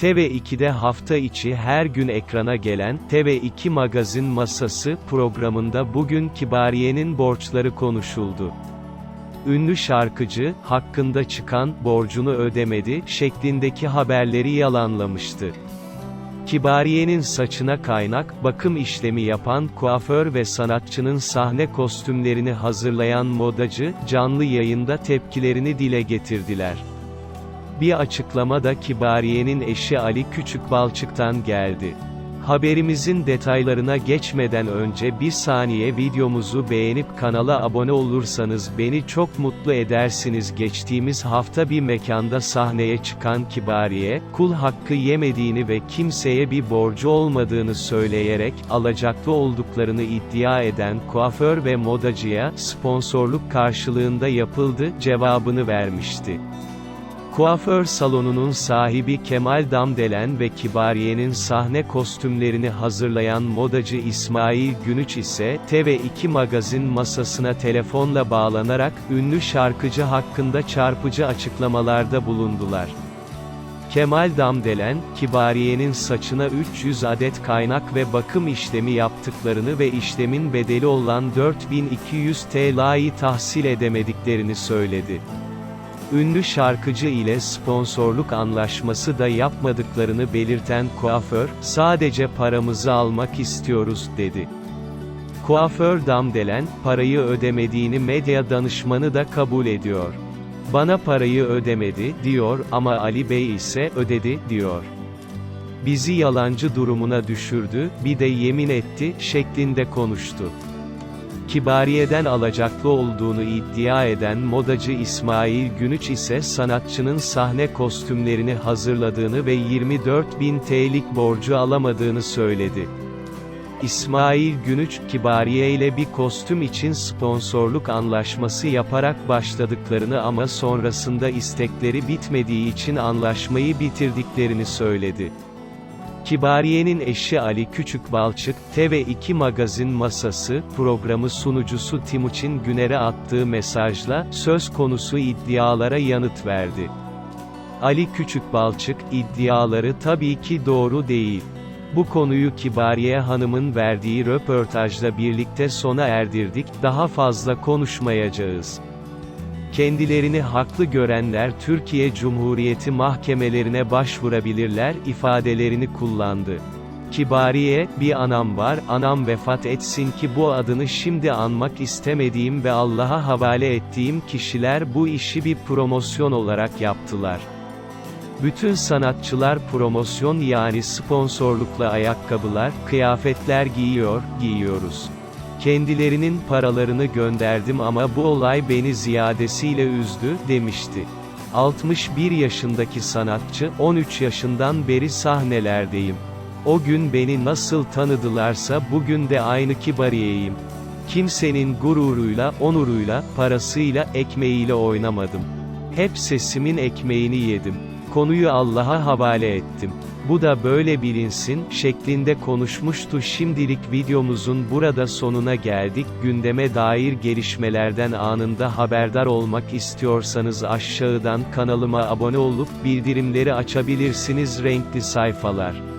TV2'de hafta içi her gün ekrana gelen, TV2 Magazin Masası programında bugün Kibariye'nin borçları konuşuldu. Ünlü şarkıcı, hakkında çıkan, borcunu ödemedi, şeklindeki haberleri yalanlamıştı. Kibariye'nin saçına kaynak, bakım işlemi yapan kuaför ve sanatçının sahne kostümlerini hazırlayan modacı, canlı yayında tepkilerini dile getirdiler. Bir açıklama da Kibariye'nin eşi Ali Küçükbalçık'tan geldi. Haberimizin detaylarına geçmeden önce bir saniye videomuzu beğenip kanala abone olursanız beni çok mutlu edersiniz. Geçtiğimiz hafta bir mekanda sahneye çıkan Kibariye, kul hakkı yemediğini ve kimseye bir borcu olmadığını söyleyerek, alacaklı olduklarını iddia eden kuaför ve modacıya, sponsorluk karşılığında yapıldı, cevabını vermişti. Kuaför salonunun sahibi Kemal Damdelen ve Kibariye'nin sahne kostümlerini hazırlayan modacı İsmail Günüç ise, TV2 magazin masasına telefonla bağlanarak, ünlü şarkıcı hakkında çarpıcı açıklamalarda bulundular. Kemal Damdelen, Kibariye'nin saçına 300 adet kaynak ve bakım işlemi yaptıklarını ve işlemin bedeli olan 4200 TL'yi tahsil edemediklerini söyledi. Ünlü şarkıcı ile sponsorluk anlaşması da yapmadıklarını belirten kuaför, sadece paramızı almak istiyoruz, dedi. Kuaför Damdelen, parayı ödemediğini medya danışmanı da kabul ediyor. Bana parayı ödemedi, diyor, ama Ali Bey ise, ödedi, diyor. Bizi yalancı durumuna düşürdü, bir de yemin etti, şeklinde konuştu. Kibariye'den alacaklı olduğunu iddia eden modacı İsmail Günüç ise sanatçının sahne kostümlerini hazırladığını ve 24 bin TL'lik borcu alamadığını söyledi. İsmail Günüç, Kibariye ile bir kostüm için sponsorluk anlaşması yaparak başladıklarını ama sonrasında istekleri bitmediği için anlaşmayı bitirdiklerini söyledi. Kibariye'nin eşi Ali Küçükbalçık, TV2 Magazin Masası, programı sunucusu Timuçin Güner'e attığı mesajla, söz konusu iddialara yanıt verdi. Ali Küçükbalçık, iddiaları tabii ki doğru değil. Bu konuyu Kibariye Hanım'ın verdiği röportajla birlikte sona erdirdik, daha fazla konuşmayacağız. Kendilerini haklı görenler Türkiye Cumhuriyeti mahkemelerine başvurabilirler ifadelerini kullandı. Kibariye, bir anam var, anam vefat etsin ki bu adını şimdi anmak istemediğim ve Allah'a havale ettiğim kişiler bu işi bir promosyon olarak yaptılar. Bütün sanatçılar promosyon yani sponsorlukla ayakkabılar, kıyafetler giyiyor, giyiyoruz. Kendilerinin paralarını gönderdim ama bu olay beni ziyadesiyle üzdü, demişti. 61 yaşındaki sanatçı, 13 yaşından beri sahnelerdeyim. O gün beni nasıl tanıdılarsa bugün de aynı kibariyeyim. Kimsenin gururuyla, onuruyla, parasıyla, ekmeğiyle oynamadım. Hep sesimin ekmeğini yedim. Konuyu Allah'a havale ettim. Bu da böyle bilinsin, şeklinde konuşmuştu şimdilik videomuzun burada sonuna geldik, gündeme dair gelişmelerden anında haberdar olmak istiyorsanız aşağıdan kanalıma abone olup, bildirimleri açabilirsiniz renkli sayfalar.